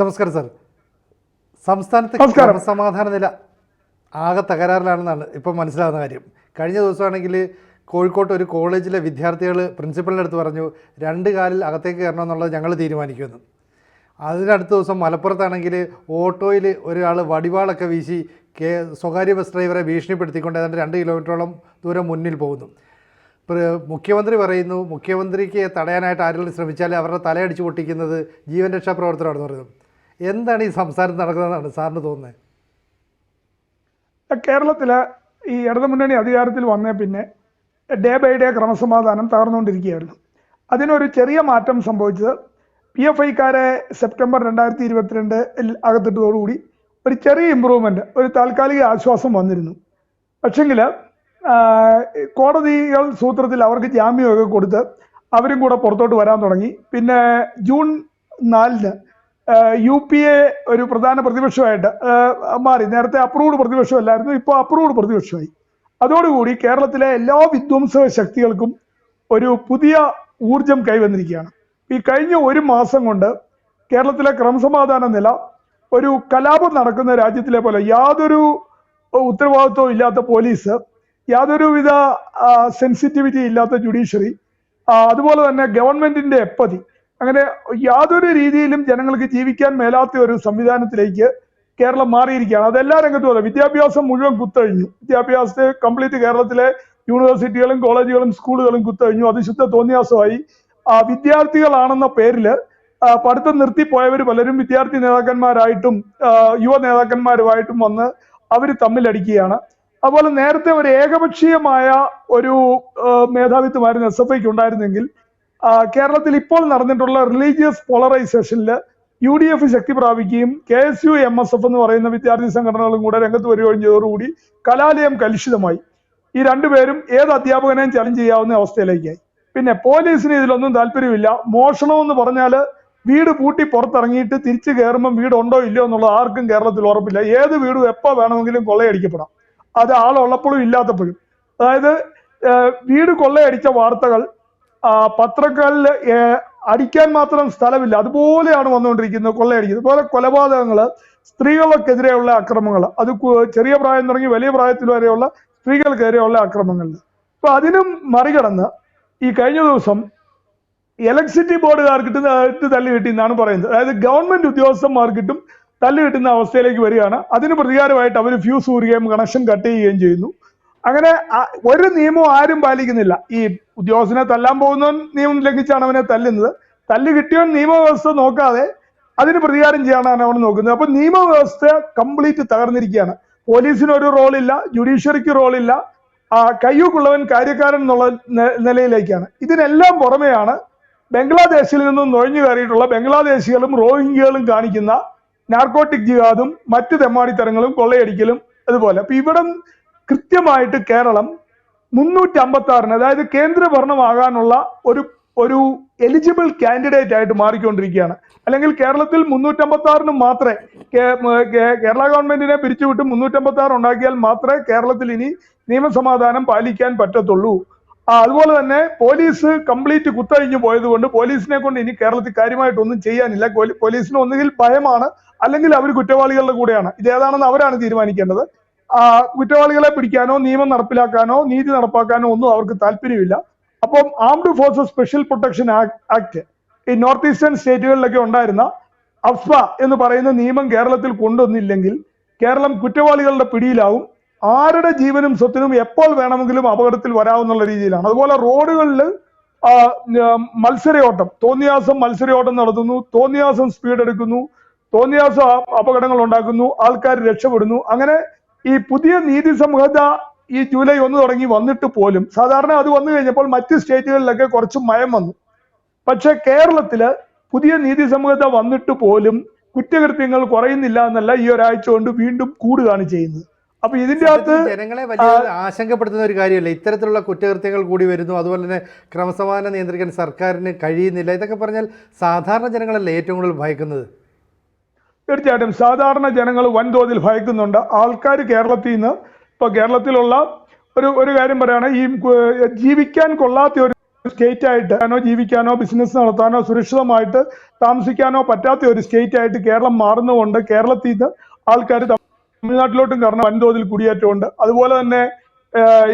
നമസ്കാരം സാർ. സംസ്ഥാനത്ത് സമാധാന ക്രമസമാധാന നില ആകെ തകരാറിലാണെന്നാണ് ഇപ്പം മനസ്സിലാകുന്ന കാര്യം. കഴിഞ്ഞ ദിവസമാണെങ്കിൽ കോഴിക്കോട്ട് ഒരു കോളേജിലെ വിദ്യാർത്ഥികൾ പ്രിൻസിപ്പലിന്റെ അടുത്ത് പറഞ്ഞു രണ്ട് കാലിൽ അകത്തേക്ക് കയറണം എന്നുള്ളത് ഞങ്ങൾ തീരുമാനിക്കുമെന്ന്. അതിനടുത്ത ദിവസം മലപ്പുറത്താണെങ്കിൽ ഓട്ടോയിൽ ഒരാൾ വടിവാളൊക്കെ വീശി കെ സ്വകാര്യ ബസ് ഡ്രൈവറെ ഭീഷണിപ്പെടുത്തിക്കൊണ്ട് ഏതാണ്ട് രണ്ട് കിലോമീറ്ററോളം ദൂരം മുന്നിൽ പോകുന്നു. മുഖ്യമന്ത്രി പറയുന്നു മുഖ്യമന്ത്രിക്ക് തടയാനായിട്ട് ആരെങ്കിലും ശ്രമിച്ചാൽ അവരുടെ തലയടിച്ച് പൊട്ടിക്കുന്നത് ജീവൻ രക്ഷാ പ്രവർത്തനമാണെന്ന് പറയുന്നു. എന്താണ് ഈ സംസാരം നടക്കുന്നതെന്നാണ് സാറിന് തോന്നുന്നത് കേരളത്തിൽ ഈ ഇടതു മുന്നണി അധികാരത്തിൽ വന്നേ പിന്നെ ഡേ ബൈ ഡേ ക്രമസമാധാനം തകർന്നുകൊണ്ടിരിക്കുകയായിരുന്നു. അതിനൊരു ചെറിയ മാറ്റം സംഭവിച്ചത് പി എഫ് ഐക്കാരെ സെപ്റ്റംബർ രണ്ടായിരത്തി ഇരുപത്തിരണ്ട് അകത്തിട്ടതോടുകൂടി ഒരു ചെറിയ ഇമ്പ്രൂവ്മെന്റ് ഒരു താൽക്കാലിക ആശ്വാസം വന്നിരുന്നു. പക്ഷെങ്കിൽ കോടതികൾ സൂത്രത്തിൽ അവർക്ക് ജാമ്യമൊക്കെ കൊടുത്ത് അവരും കൂടെ പുറത്തോട്ട് വരാൻ തുടങ്ങി. പിന്നെ ജൂൺ നാലിന് യു പി എ ഒരു പ്രധാന പ്രതിപക്ഷമായിട്ട് മാറി. നേരത്തെ അപ്രൂവ്ഡ് പ്രതിപക്ഷമല്ലായിരുന്നു ഇപ്പോൾ അപ്രൂവ്ഡ് പ്രതിപക്ഷമായി. അതോടുകൂടി കേരളത്തിലെ എല്ലാ വിധ്വംസക ശക്തികൾക്കും ഒരു പുതിയ ഊർജം കൈവന്നിരിക്കുകയാണ്. ഈ കഴിഞ്ഞ ഒരു മാസം കൊണ്ട് കേരളത്തിലെ ക്രമസമാധാന നില ഒരു കലാപം നടക്കുന്ന രാജ്യത്തിലെ പോലെ യാതൊരു ഉത്തരവാദിത്വവും ഇല്ലാത്ത പോലീസ് യാതൊരുവിധ സെൻസിറ്റിവിറ്റി ഇല്ലാത്ത ജുഡീഷ്യറി അതുപോലെ തന്നെ ഗവൺമെന്റിന്റെ എപ്പതി അങ്ങനെ യാതൊരു രീതിയിലും ജനങ്ങൾക്ക് ജീവിക്കാൻ മേലാത്ത ഒരു സംവിധാനത്തിലേക്ക് കേരളം മാറിയിരിക്കുകയാണ്. അതെല്ലാ രംഗത്തും അതെ. വിദ്യാഭ്യാസം മുഴുവൻ കുത്തഴിഞ്ഞു. വിദ്യാഭ്യാസത്തെ കംപ്ലീറ്റ് കേരളത്തിലെ യൂണിവേഴ്സിറ്റികളും കോളേജുകളും സ്കൂളുകളും കുത്തഴിഞ്ഞു. അതിശുദ്ധ തോന്നിയാസമായി. ആ, വിദ്യാർത്ഥികളാണെന്ന പേരിൽ പഠിത്തം നിർത്തിപ്പോയവർ പലരും വിദ്യാർത്ഥി നേതാക്കന്മാരായിട്ടും യുവ നേതാക്കന്മാരുമായിട്ടും വന്ന് അവർ തമ്മിലടിക്കുകയാണ്. അതുപോലെ നേരത്തെ ഒരു ഏകപക്ഷീയമായ ഒരു മേധാവിത്വമായിരുന്നു എസ് എഫ് ഐക്ക് ഉണ്ടായിരുന്നെങ്കിൽ കേരളത്തിൽ ഇപ്പോൾ നടന്നിട്ടുള്ള റിലീജിയസ് പോളറൈസേഷനിൽ യു ഡി എഫ് ശക്തി പ്രാപിക്കുകയും K S U M S F എന്ന് പറയുന്ന വിദ്യാർത്ഥി സംഘടനകളും കൂടെ രംഗത്ത് വരികയും ചെയ്തതോടുകൂടി കലാലയം കലുഷിതമായി. ഈ രണ്ടുപേരും ഏത് അധ്യാപകനെയും ചലഞ്ച് ചെയ്യാവുന്ന അവസ്ഥയിലേക്കായി. പിന്നെ പോലീസിന് ഇതിലൊന്നും താല്പര്യമില്ല. മോഷണം എന്ന് പറഞ്ഞാൽ വീട് പൂട്ടി പുറത്തിറങ്ങിയിട്ട് തിരിച്ചു കയറുമ്പം വീടുണ്ടോ ഇല്ലയോ എന്നുള്ളത് ആർക്കും കേരളത്തിൽ ഉറപ്പില്ല. ഏത് വീടും എപ്പോൾ വേണമെങ്കിലും കൊള്ളയടിക്കപ്പെടാം. അത് ആളുള്ളപ്പോഴും ഇല്ലാത്തപ്പോഴും. അതായത് വീട് കൊള്ളയടിച്ച വാർത്തകൾ ഏഹ്, അടിക്കാൻ മാത്രം സ്ഥലമില്ല. അതുപോലെയാണ് വന്നുകൊണ്ടിരിക്കുന്നത് കൊള്ളയടിക്കുന്നത് അതുപോലെ കൊലപാതകങ്ങൾ സ്ത്രീകൾക്കെതിരെയുള്ള അക്രമങ്ങൾ അത് ചെറിയ പ്രായം തുടങ്ങി വലിയ പ്രായത്തിൽ വരെയുള്ള സ്ത്രീകൾക്കെതിരെയുള്ള അക്രമങ്ങൾ അപ്പൊ അതിനും മറികടന്ന് ഈ കഴിഞ്ഞ ദിവസം ഇലക്ട്രിസിറ്റി ബോർഡുകാർ ഇട്ട് തല്ലി കിട്ടി എന്നാണ് പറയുന്നത്. അതായത് ഗവൺമെന്റ് ഉദ്യോഗസ്ഥന്മാർക്കിട്ടും തല്ലി കിട്ടുന്ന അവസ്ഥയിലേക്ക് വരികയാണ്. അതിന് പ്രതികാരമായിട്ട് അവർ ഫ്യൂസ് ഊരുകയും കണക്ഷൻ കട്ട് ചെയ്യുകയും ചെയ്യുന്നു. അങ്ങനെ ഒരു നിയമവും ആരും പാലിക്കുന്നില്ല. ഈ ഉദ്യോഗസ്ഥനെ തല്ലാൻ പോകുന്നവൻ നിയമം ലംഘിച്ചാണ് അവനെ തല്ലുന്നത്. തല്ല് കിട്ടിയവൻ നിയമവ്യവസ്ഥ നോക്കാതെ അതിന് പ്രതികാരം ചെയ്യാനാണ് അവൻ നോക്കുന്നത്. അപ്പൊ നിയമവ്യവസ്ഥ കംപ്ലീറ്റ് തകർന്നിരിക്കുകയാണ്. പോലീസിന് ഒരു റോളില്ല ജുഡീഷ്യറിക്ക് റോളില്ല. കയ്യൂക്കുള്ളവൻ കാര്യക്കാരൻ എന്നുള്ള നിലയിലേക്കാണ്. ഇതിനെല്ലാം പുറമെയാണ് ബംഗ്ലാദേശിൽ നിന്നും നുഴഞ്ഞു കയറിയിട്ടുള്ള ബംഗ്ലാദേശികളും റോഹിംഗ്യകളും കാണിക്കുന്ന നാർക്കോട്ടിക് ജിഹാദും മറ്റ് തെമ്മാടിത്തരങ്ങളും കൊള്ളയടിക്കലും അതുപോലെ. അപ്പൊ ഇവിടം കൃത്യമായിട്ട് കേരളം മുന്നൂറ്റി അമ്പത്തി ആറിന് അതായത് കേന്ദ്ര ഭരണമാകാനുള്ള ഒരു ഒരു എലിജിബിൾ കാൻഡിഡേറ്റ് ആയിട്ട് മാറിക്കൊണ്ടിരിക്കുകയാണ്. അല്ലെങ്കിൽ കേരളത്തിൽ മുന്നൂറ്റമ്പത്തി ആറിന് മാത്രമേ കേരള ഗവൺമെന്റിനെ പിരിച്ചുവിട്ട് മുന്നൂറ്റമ്പത്തി ആറ് ഉണ്ടാക്കിയാൽ മാത്രമേ കേരളത്തിൽ ഇനി നിയമസമാധാനം പാലിക്കാൻ പറ്റത്തുള്ളൂ. അതുപോലെ തന്നെ പോലീസ് കംപ്ലീറ്റ് കുത്തഴിഞ്ഞു പോയതുകൊണ്ട് പോലീസിനെ കൊണ്ട് ഇനി കേരളത്തിൽ കാര്യമായിട്ട് ഒന്നും ചെയ്യാനില്ല. പോലീ- പോലീസിന് ഒന്നുകിൽ ഭയമാണ് അല്ലെങ്കിൽ അവർ കുറ്റവാളികളുടെ കൂടെയാണ്. ഇത് ഏതാണെന്ന് അവരാണ് തീരുമാനിക്കേണ്ടത്. കുറ്റവാളികളെ പിടിക്കാനോ നിയമം നടപ്പിലാക്കാനോ നീതി നടപ്പാക്കാനോ ഒന്നും അവർക്ക് താല്പര്യമില്ല. അപ്പം armed forces special protection act ഈ നോർത്ത് ഈസ്റ്റേൺ സ്റ്റേറ്റുകളിലൊക്കെ ഉണ്ടായിരുന്ന അഫ്സ എന്ന് പറയുന്ന നിയമം കേരളത്തിൽ കൊണ്ടുവന്നില്ലെങ്കിൽ കേരളം കുറ്റവാളികളുടെ പിടിയിലാവും. ആരുടെ ജീവനും സ്വത്തിനും എപ്പോൾ വേണമെങ്കിലും അപകടത്തിൽ വരാവുന്നുള്ള രീതിയിലാണ്. അതുപോലെ റോഡുകളിൽ മത്സരയോട്ടം. തോന്നിയാസം മത്സരയോട്ടം നടത്തുന്നു. തോന്നിയാസം സ്പീഡ് എടുക്കുന്നു. തോന്നിയാസം അപകടങ്ങൾ ഉണ്ടാക്കുന്നു. ആൾക്കാർ രക്ഷപ്പെടുന്നു. അങ്ങനെ ഈ പുതിയ നീതി സംഹിത ഈ ജൂലൈ ഒന്ന് തുടങ്ങി വന്നിട്ട് പോലും സാധാരണ അത് വന്നു കഴിഞ്ഞപ്പോൾ മറ്റ് സ്റ്റേറ്റുകളിലൊക്കെ കുറച്ച് മയം വന്നു. പക്ഷെ കേരളത്തിൽ പുതിയ നീതി സംഹിത വന്നിട്ട് പോലും കുറ്റകൃത്യങ്ങൾ കുറയുന്നില്ല എന്നല്ല ഈ ഒരാഴ്ച കൊണ്ട് വീണ്ടും കൂടുകയാണ് ചെയ്യുന്നത്. അപ്പൊ ഇതിന്റെ അകത്ത് ജനങ്ങളെ വലിയ ആശങ്കപ്പെടുത്തുന്ന ഒരു കാര്യമല്ല. ഇത്തരത്തിലുള്ള കുറ്റകൃത്യങ്ങൾ കൂടി വരുന്നു. അതുപോലെ തന്നെ ക്രമസമാധാനം നിയന്ത്രിക്കാൻ സർക്കാരിന് കഴിയുന്നില്ല. ഇതൊക്കെ പറഞ്ഞാൽ സാധാരണ ജനങ്ങളല്ലേ ഏറ്റവും കൂടുതൽ ഭയക്കുന്നത്? തീർച്ചയായിട്ടും സാധാരണ ജനങ്ങൾ വൻതോതിൽ ഭയക്കുന്നുണ്ട്. ആൾക്കാർ കേരളത്തിൽ നിന്ന് ഇപ്പൊ കേരളത്തിലുള്ള ഒരു ഒരു കാര്യം പറയുകയാണ് ഈ ജീവിക്കാൻ കൊള്ളാത്ത ഒരു സ്റ്റേറ്റ് ആയിട്ട് ആണോ ജീവിക്കാനോ ബിസിനസ് നടത്താനോ സുരക്ഷിതമായിട്ട് താമസിക്കാനോ പറ്റാത്ത ഒരു സ്റ്റേറ്റ് ആയിട്ട് കേരളം മാറുന്നതുകൊണ്ട് കേരളത്തിൽ നിന്ന് ആൾക്കാർ തമിഴ്നാട്ടിലോട്ടും കാരണം വൻതോതിൽ കുടിയേറ്റമുണ്ട്. അതുപോലെ തന്നെ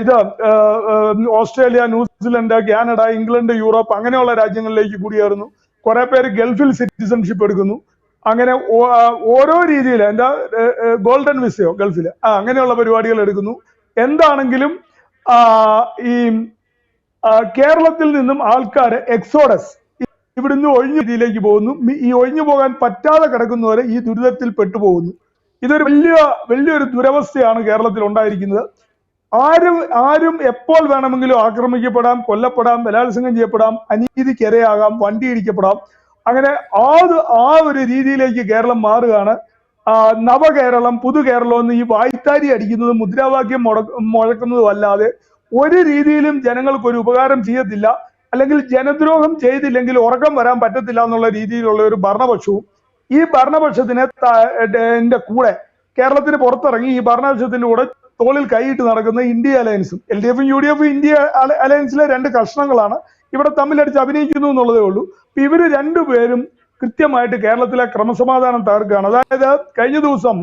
ഇത് Australia New Zealand Canada England Europe അങ്ങനെയുള്ള രാജ്യങ്ങളിലേക്ക് കുടിയേറുന്നു. കുറെ പേര് ഗൾഫിൽ സിറ്റിസൺഷിപ്പ് എടുക്കുന്നു. അങ്ങനെ ഓരോ രീതിയിൽ എന്താ ഗോൾഡൻ വിസയോ ഗൾഫിൽ ആ അങ്ങനെയുള്ള പരിപാടികൾ എടുക്കുന്നു. എന്താണെങ്കിലും ഈ കേരളത്തിൽ നിന്നും ആൾക്കാർ എക്സോഡസ് ഇവിടുന്ന് ഒഴിഞ്ഞ രീതിയിലേക്ക് പോകുന്നു. ഈ ഒഴിഞ്ഞു പോകാൻ പറ്റാതെ കിടക്കുന്നവരെ ഈ ദുരിതത്തിൽ പെട്ടുപോകുന്നു ഇതൊരു വലിയ വലിയൊരു ദുരവസ്ഥയാണ് കേരളത്തിൽ ഉണ്ടായിരിക്കുന്നത്. ആരും ആരും എപ്പോൾ വേണമെങ്കിലും ആക്രമിക്കപ്പെടാം കൊല്ലപ്പെടാം ബലാത്സംഗം ചെയ്യപ്പെടാം അനീതിക്കിരയാകാം വണ്ടി ഇടിക്കപ്പെടാം. അങ്ങനെ ആ ആ ഒരു രീതിയിലേക്ക് കേരളം മാറുകയാണ്. നവകേരളം പുതുകേരളം എന്ന് ഈ വായ്ത്താരി അടിക്കുന്നതും മുദ്രാവാക്യം മുടക്ക മുഴക്കുന്നതും അല്ലാതെ ഒരു രീതിയിലും ജനങ്ങൾക്ക് ഒരു ഉപകാരം ചെയ്യത്തില്ല. അല്ലെങ്കിൽ ജനദ്രോഹം ചെയ്തില്ലെങ്കിൽ ഉറക്കം വരാൻ പറ്റത്തില്ല എന്നുള്ള രീതിയിലുള്ള ഒരു ഭരണപക്ഷവും ഈ ഭരണപക്ഷത്തിന് കൂടെ കേരളത്തിന് പുറത്തിറങ്ങി ഈ ഭരണപക്ഷത്തിന്റെ കൂടെ തോളിൽ കൈയിട്ട് നടക്കുന്ന ഇന്ത്യ അലയൻസും എൽ ഡി എഫും യു ഡി എഫും ഇന്ത്യ അലയൻസിലെ രണ്ട് കഷ്ണങ്ങളാണ് ഇവിടെ തമ്മിലടിച്ച് അഭിനയിക്കുന്നു എന്നുള്ളതേ ഉള്ളൂ. ഇവർ രണ്ടുപേരും കൃത്യമായിട്ട് കേരളത്തിലെ ക്രമസമാധാനം തകർക്കുകയാണ്. അതായത് കഴിഞ്ഞ ദിവസം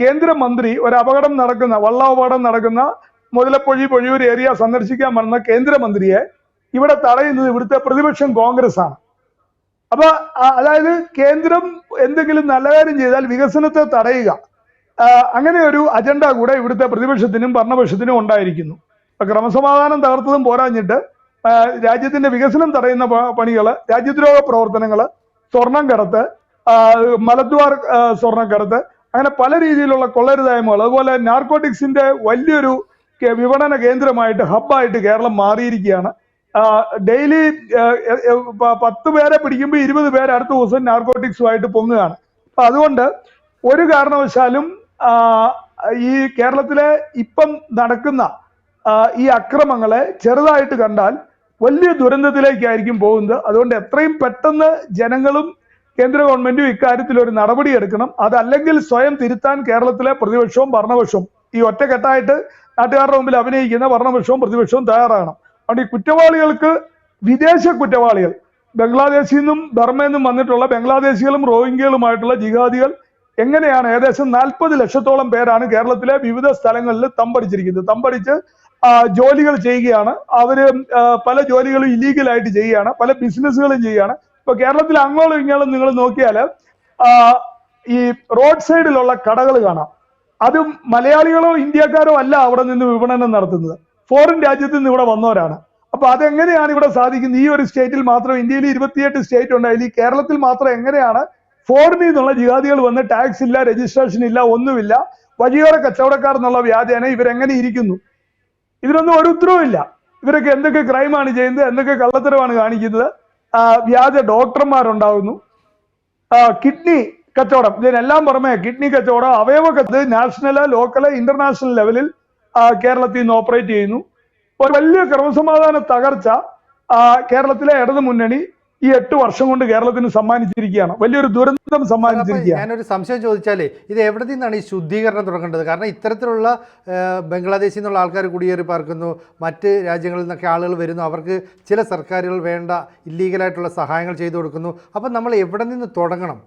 കേന്ദ്രമന്ത്രി ഒരു അപകടം നടക്കുന്ന വള്ളാപകടം നടക്കുന്ന മുതലപ്പൊഴി പൊഴിയൂർ ഏരിയ സന്ദർശിക്കാൻ വന്ന കേന്ദ്രമന്ത്രിയെ ഇവിടെ തടയുന്നത് ഇവിടുത്തെ പ്രതിപക്ഷം കോൺഗ്രസ് ആണ് അപ്പൊ അതായത് കേന്ദ്രം എന്തെങ്കിലും നല്ല കാര്യം ചെയ്താൽ വികസനത്തെ തടയുക. അങ്ങനെ ഒരു അജണ്ട കൂടെ ഇവിടുത്തെ പ്രതിപക്ഷത്തിനും ഭരണപക്ഷത്തിനും ഉണ്ടായിരിക്കുന്നു. ക്രമസമാധാനം തകർത്തതും പോരാഞ്ഞിട്ട് രാജ്യത്തിന്റെ വികസനം തടയുന്ന പണികൾ രാജ്യദ്രോഹ പ്രവർത്തനങ്ങൾ സ്വർണം കടത്ത് മലദ്വാർ സ്വർണം സ്വർണക്കടത്ത് അങ്ങനെ പല രീതിയിലുള്ള കൊള്ളരുതായ്മകൾ അതുപോലെ നാർക്കോട്ടിക്സിന്റെ വലിയൊരു വിപണന കേന്ദ്രമായിട്ട് ഹബ്ബായിട്ട് കേരളം മാറിയിരിക്കുകയാണ്. ഡെയിലി പത്ത് പേരെ പിടിക്കുമ്പോൾ ഇരുപത് പേര് അടുത്ത ദിവസം നാർക്കോട്ടിക്സുമായിട്ട് പൊങ്ങുകയാണ്. അപ്പൊ അതുകൊണ്ട് ഒരു കാരണവശാലും ഈ കേരളത്തിലെ ഇപ്പം നടക്കുന്ന ഈ അക്രമങ്ങളെ ചെറുതായിട്ട് കണ്ടാൽ വലിയ ദുരന്തത്തിലേക്കായിരിക്കും പോകുന്നത്. അതുകൊണ്ട് എത്രയും പെട്ടെന്ന് ജനങ്ങളും കേന്ദ്ര ഗവൺമെന്റും ഇക്കാര്യത്തിൽ ഒരു നടപടി എടുക്കണം. അതല്ലെങ്കിൽ സ്വയം തിരുത്താൻ കേരളത്തിലെ പ്രതിപക്ഷവും ഭരണപക്ഷവും ഈ ഒറ്റക്കെട്ടായിട്ട് നാട്ടുകാരുടെ മുമ്പിൽ അഭിനയിക്കുന്ന ഭരണപക്ഷവും പ്രതിപക്ഷവും തയ്യാറാകണം. അതുകൊണ്ട് ഈ കുറ്റവാളികൾക്ക് വിദേശ കുറ്റവാളികൾ ബംഗ്ലാദേശിൽ നിന്നും ബർമയിൽ നിന്നും വന്നിട്ടുള്ള ബംഗ്ലാദേശികളും റോഹിംഗ്യകളുമായിട്ടുള്ള ജിഹാദികൾ എങ്ങനെയാണ് ഏകദേശം നാൽപ്പത് ലക്ഷത്തോളം പേരാണ് കേരളത്തിലെ വിവിധ സ്ഥലങ്ങളിൽ തമ്പടിച്ചിരിക്കുന്നത്. തമ്പടിച്ച് ജോലികൾ ചെയ്യുകയാണ്. അവർ പല ജോലികളും ഇല്ലീഗലായിട്ട് ചെയ്യുകയാണ്. പല ബിസിനസ്സുകളും ചെയ്യുകയാണ്. ഇപ്പൊ കേരളത്തിൽ അങ്ങോളം ഇങ്ങോളം നിങ്ങൾ നോക്കിയാൽ ഈ റോഡ് സൈഡിലുള്ള കടകൾ കാണാം. അതും മലയാളികളോ ഇന്ത്യക്കാരോ അല്ല അവിടെ നിന്ന് വിപണനം നടത്തുന്നത്. ഫോറിൻ രാജ്യത്ത് നിന്ന് ഇവിടെ വന്നവരാണ്. അപ്പൊ അതെങ്ങനെയാണ് ഇവിടെ സാധിക്കുന്നത്? ഈ ഒരു സ്റ്റേറ്റിൽ മാത്രം ഇന്ത്യയിൽ ഇരുപത്തിയെട്ട് സ്റ്റേറ്റ് ഉണ്ട്. ഈ കേരളത്തിൽ മാത്രം എങ്ങനെയാണ് ഫോറിനിൽ നിന്നുള്ള ജിഹാദികൾ വന്ന് ടാക്സ് ഇല്ല രജിസ്ട്രേഷൻ ഇല്ല ഒന്നുമില്ല വഴിയോര കച്ചവടക്കാർ എന്നുള്ള വ്യാജേന ഇവരെങ്ങനെ ഇരിക്കുന്നു? ഇതിനൊന്നും ഒരു ഉത്തരവും ഇല്ല. ഇവരൊക്കെ എന്തൊക്കെ ക്രൈമാണ് ചെയ്യുന്നത് എന്തൊക്കെ കള്ളത്തരമാണ് കാണിക്കുന്നത്. വ്യാജ ഡോക്ടർമാരുണ്ടാകുന്നു കിഡ്നി കച്ചവടം. ഇതിനെല്ലാം പുറമെ കിഡ്നി കച്ചവടം അവയവ കത്ത് നാഷണൽ ലോക്കൽ ഇന്റർനാഷണൽ ലെവലിൽ കേരളത്തിൽ നിന്ന് ഓപ്പറേറ്റ് ചെയ്യുന്നു. ഒരു വലിയ ക്രമസമാധാന തകർച്ച കേരളത്തിലെ ഇടതു മുന്നണി ഈ എട്ട് വർഷം കൊണ്ട് കേരളത്തിന് സമ്മാനിച്ചിരിക്കുകയാണ്. വലിയൊരു ദുരന്തം സമ്മാനിച്ചിരിക്കുകയാണ്. ഞാനൊരു സംശയം ചോദിച്ചാലേ ഇത് എവിടെ നിന്നാണ് ഈ ശുദ്ധീകരണം തുടങ്ങേണ്ടത്? കാരണം ഇത്തരത്തിലുള്ള ബംഗ്ലാദേശിൽ നിന്നുള്ള ആൾക്കാർ കുടിയേറി പാർക്കുന്നു മറ്റ് രാജ്യങ്ങളിൽ നിന്നൊക്കെ ആളുകൾ വരുന്നു അവർക്ക് ചില സർക്കാരുകൾ വേണ്ട ഇല്ലീഗലായിട്ടുള്ള സഹായങ്ങൾ ചെയ്തു കൊടുക്കുന്നു. അപ്പം നമ്മൾ എവിടെ നിന്ന് തുടങ്ങണം?